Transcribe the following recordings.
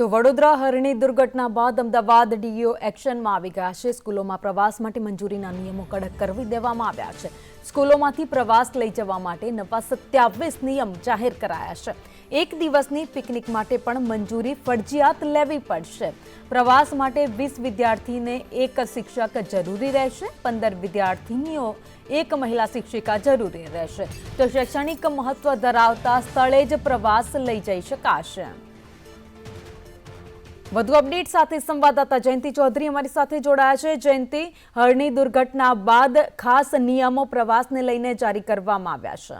તો વડોદરા હરણી દુર્ઘટના બાદ અમદાવાદ ડીઓ એક્શનમાં આવી ગયા છે. સ્કૂલોમાં પ્રવાસ માટે મંજૂરીના નિયમો કડક કરવી દેવામાં આવ્યા છે. સ્કૂલોમાંથી પ્રવાસ લઈ જવા માટે નવા સત્યાવીસ નિયમ જાહેર કરાયા છે. એક દિવસની પિકનિક માટે પણ મંજૂરી ફરજિયાત લેવી પડશે. પ્રવાસ માટે વીસ વિદ્યાર્થીને એક શિક્ષક જરૂરી રહેશે, પંદર વિદ્યાર્થીનીઓ, એક મહિલા શિક્ષિકા જરૂરી રહેશે. તો શૈક્ષણિક મહત્વ ધરાવતા સ્થળે જ પ્રવાસ લઈ જઈ શકાશે. વધુ અપડેટ સાથે સંવાદદાતા જયંતિ ચૌધરી અમારી સાથે જોડાયા છે. જયંતિ, હળની દુર્ઘટના બાદ ખાસ નિયમો પ્રવાસને લઈને જારી કરવામાં આવ્યા છે.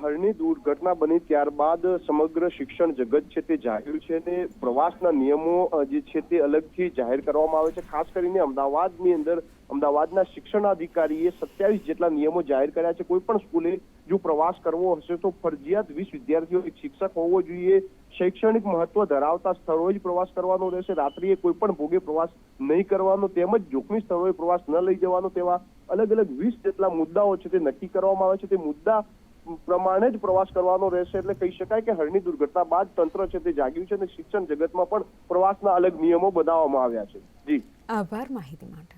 હળની દુર્ઘટના બની ત્યારબાદ સમગ્ર શિક્ષણ જગત છે તે જાહેર છે અને પ્રવાસના નિયમો જે છે તે અલગથી જાહેર કરવામાં આવે છે. ખાસ કરીને અમદાવાદની અંદર અમદાવાદના શિક્ષણાધિકારીએ સત્યાવીસ જેટલા નિયમો જાહેર કર્યા છે. કોઈ પણ સ્કૂલે જો પ્રવાસ કરવો હશે તો ફરજિયાત વીસ વિદ્યાર્થીઓ, એક શિક્ષક હોવો જોઈએ. શૈક્ષણિક મહત્વ ધરાવતા સ્થળોએ જ પ્રવાસ કરવાનો રહેશે. રાત્રિએ કોઈ પણ ભોગે પ્રવાસ નહીં કરવાનો. તેમજ જોખમી સ્થળોએ પ્રવાસ ન લઈ જવાનો. તેવા અલગ અલગ વીસ જેટલા મુદ્દાઓ છે તે નક્કી કરવામાં આવે છે. તે મુદ્દા પ્રમાણે જ પ્રવાસ કરવાનો રહેશે એટલે કહી શકાય કે હળની દુર્ઘટના બાદ તંત્ર છે તે જાગ્યું છે અને શિક્ષણ જગતમાં પણ પ્રવાસના અલગ નિયમો બનાવવામાં આવ્યા છે. જી. આભાર માહિતી માટે.